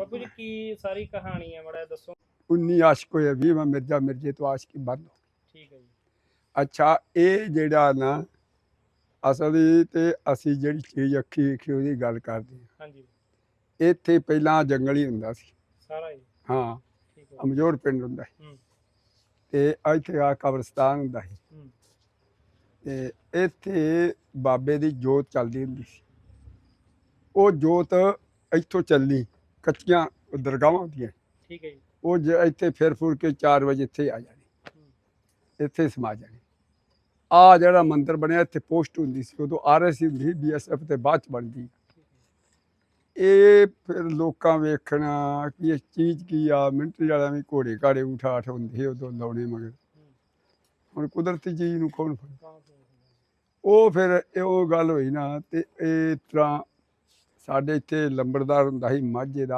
ਬਾਪੂ ਜੀ ਕੀ ਸਾਰੀ ਕਹਾਣੀ ਹੈ? ਮੜਾ ਦੱਸੋ। 19 ਆਸ਼ਕ ਹੋਏ 20 ਮਿਰਜ਼ਾ ਮਿਰਜ਼ੇ ਤੋਂ ਆਸ਼ਕੀ ਬੰਦ ਠੀਕ ਹੈ ਜੀ। ਅੱਛਾ ਇਹ ਜਿਹੜਾ ਨਾ ਅਸਲੀ ਤੇ ਅਸੀਂ ਜਿਹੜੀ ਚੀਜ਼ ਅੱਖੀ ਵੇਖੀ ਉਹਦੀ ਗੱਲ ਕਰਦੇ ਹਾਂਜੀ। ਹਾਂ ਇੱਥੇ ਪਹਿਲਾਂ ਜੰਗਲ ਹੀ ਹੁੰਦਾ ਸੀ। ਸਾਰਾ ਜੀ ਹਾਂ ਠੀਕ ਹੈ। ਅਮਜੋਰ ਪਿੰਡ ਹੁੰਦਾ ਸੀ। ਹੂੰ। ਤੇ ਇੱਥੇ ਆ ਕਬਰਸਤਾਨ ਹੁੰਦਾ ਸੀ। ਹੂੰ। ਤੇ ਇੱਥੇ ਬਾਬੇ ਦੀ ਜੋਤ ਚੱਲਦੀ ਹੁੰਦੀ ਸੀ। ਉਹ ਜੋਤ ਇੱਥੋਂ ਚੱਲਣੀ ਕੱਚੀਆਂ ਦਰਗਾਹਾਂ ਹੁੰਦੀਆਂ। ਠੀਕ ਹੈ ਜੀ। ਉਹ ਜ- ਇੱਥੇ ਫਿਰ ਫੁਰ ਕੇ 4 ਵਜੇ ਇੱਥੇ ਆ ਜਾਣੀ। ਇੱਥੇ ਸਮਾ ਜਾਣੀ। ਆ ਜਿਹੜਾ ਮੰਦਿਰ ਬਣਿਆ ਇੱਥੇ ਪੋਸਟ ਹੁੰਦੀ ਸੀ। ਉਦੋਂ ਆਰਐਸ ਹੁੰਦੀ ਬੀਐਸਐਫ ਤੇ ਬਾਅਦ ਚ ਬਣਦੀ। ਇਹ ਫਿਰ ਲੋਕਾਂ ਵੇਖਣਾ ਕਿ ਇਹ ਚੀਜ਼ ਕੀ ਆ ਮਿੰਟਰੀ ਵਾਲਿਆਂ ਵੀ ਘੋੜੇ ਘਾੜੇ ਉਠਾਠ ਹੁੰਦੇ ਸੀ ਉਦੋਂ ਲਾਉਣੇ ਮਗਰ। ਹੁਣ ਕੁਦਰਤੀ ਚੀਜ਼ ਨੂੰ ਕੌਣ ਫੜ? ਉਹ ਫਿਰ ਉਹ ਗੱਲ ਹੋਈ ਨਾ ਤੇ ਇਹ ਤਰ੍ਹਾਂ ਸਾਡੇ ਇੱਥੇ ਲੰਬੜਦਾਰ ਹੁੰਦਾ ਸੀ ਮਾਝੇ ਦਾ।